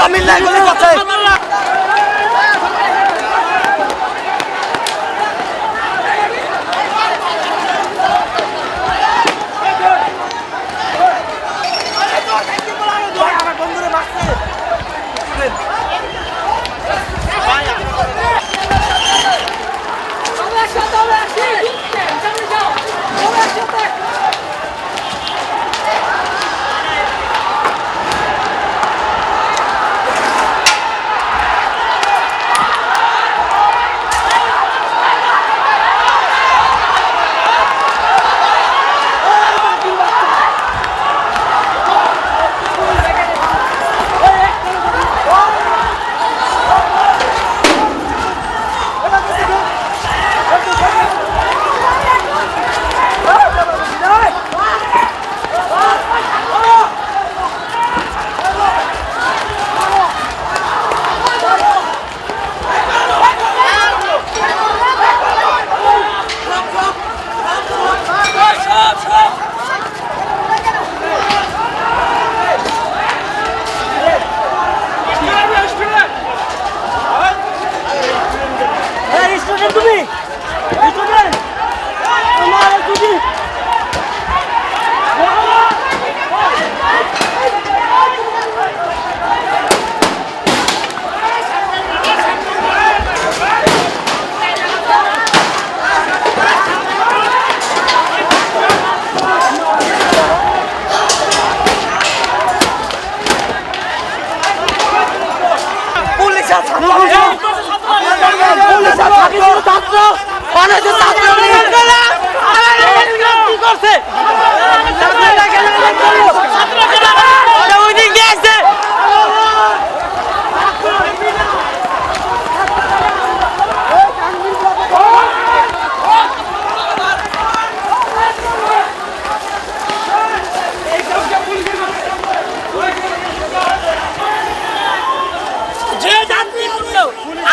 ছাত্ররা মিল্লা এগুলি করছে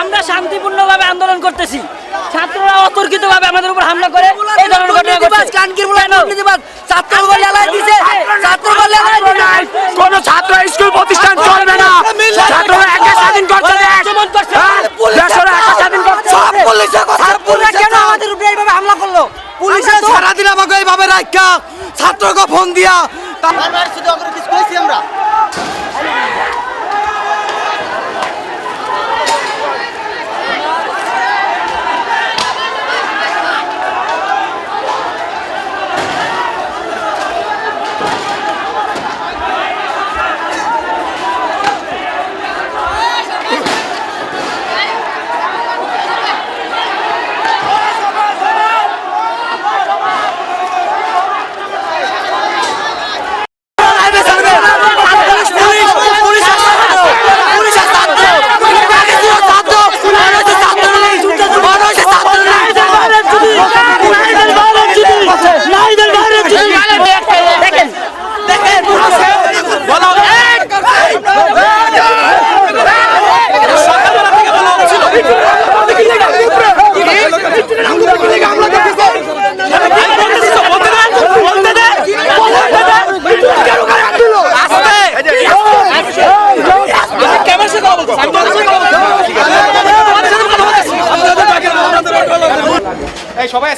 আমরা শান্তিপূর্ণভাবে আন্দোলন করতেছি। ছাত্ররা অতর্কিতভাবে আমাদের উপর হামলা করে এই ধরনের ঘটনা ঘটছে। কেন? ছাত্র বলে এলাই দিছে ছাত্র বলে এলাই দিছে। কোন ছাত্র স্কুল প্রতিষ্ঠান চলবে না। ছাত্ররা একা স্বাধীন হ্যাঁ, দেশের একা স্বাধীন করছে সব পুলিশের কথা পুলিশ কেন আমাদের উপরে এইভাবে হামলা করল? পুলিশে সারাদিন আমাকে এইভাবে রাখা ছাত্রকে ফোন দিয়া। এই সবাই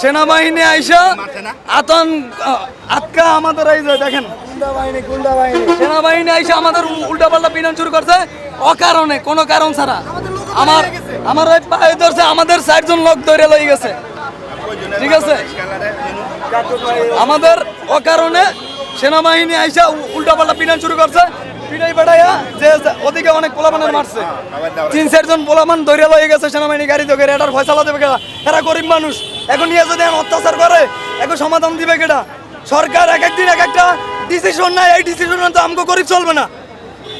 সেনাবাহিনী আইসা আতন আটকা আমাদের এই যে দেখেন। সেনাবাহিনী আইসা আমাদের উল্টা পাল্টা পিনান শুরু করছে। অকারণে কোনো কারণ ছাড়া। আমার আমার ওই পায়ে ধরছে আমাদের চারজন লোক ধরে লই গেছে। ঠিক আছে? আমাদের অকারণে সেনাবাহিনী আইসা উল্টা পাল্টা পিটান শুরু করছে। পিটাই বেড়াইয়া যে ওদিকে অনেক পোলাপানের মারছে। তিন চারজন পোলামান ধরে লয়ে গেছে সেনাবাহিনী গাড়ি ধরে এটার ফয়সালা দেবে কেটা এরা গরিব মানুষ। এখন নিয়ে যদি এখন অত্যাচার করে এখন সমাধান দিবে কেটা সরকার এক একদিন এক একটা ডিসিশন নাই এই ডিসিশন তো আমাকে গরিব চলবে না।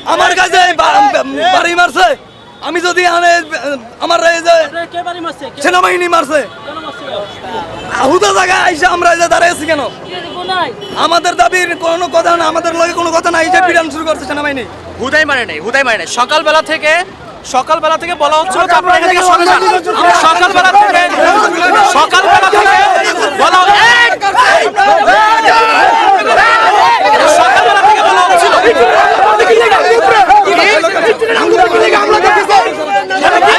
আমার কাছে বাড়ি মারছে। আমি যদি আনে- আমার সেনাবাহিনী মারছে। হুদা জায়গায় আইসা আমরা এই যে দাঁড়িয়েছি কেন? আমাদের দাবির কোনো কথা না আমাদের লগে কোনো কথা নাই এই যে পিরান শুরু করছে সেনাবাহিনী। হুদাই মানে নাই হুদাই মানে নাই। সকালবেলা থেকে সকালবেলা থেকে বলা হচ্ছিল যে আপনারা এখান থেকে সকালবেলা থেকে সকালবেলা থেকে বলা এই! সকালবেলা থেকে বলা হচ্ছিল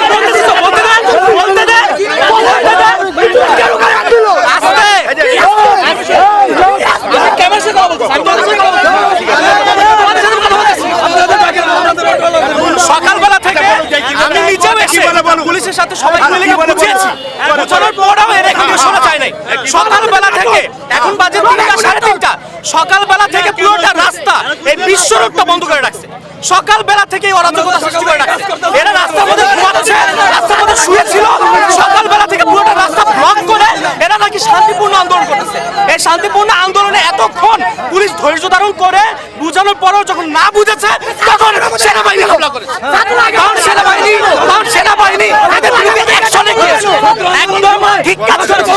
বলতেছি তো, বলতে দে, বলতে দে, আস্তে। আমি ক্যামেরার সাথে কথা বলছি, আমি তোমাদের সাথে কথা বলছি। তোমাদের সাথে কথা বলছি। সকালবেলা থেকে আমি নিজেও এসে পুলিশের সাথে সবাই মিলে গিয়ে বুঝিয়েছি। বোঝানোর পরও এর এখান শোনা যায় নাই। সকালবেলা থেকে এখন বাজে তিনটা সাড়ে তিনটা। সকালবেলা থেকে পুরোটা রাস্তা এই বিশ্ব রোডটা বন্ধ করে রাখছে। সকালবেলা থেকে এই অরাজকতা সৃষ্টি করে রাখছে। এরা রাস্তার মধ্যে ঘুমাচ্ছে রাস্তার মধ্যে শুয়েছিল। সকালবেলা থেকে পুরোটা রাস্তা ব্লক করে এরা নাকি শান্তিপূর্ণ আন্দোলন করতেছে। এই শান্তিপূর্ণ আন্দোলনে এতক্ষণ পুলিশ ধৈর্য ধারণ করে বুঝানোর পরেও যখন না বুঝেছে, তখন সেনাবাহিনী হামলা করেছে কারণ সেনাবাহিনী কারণ সেনাবাহিনী এদের বিরুদ্ধে অ্যাকশনে একদম ঠিক কাজ করেছে।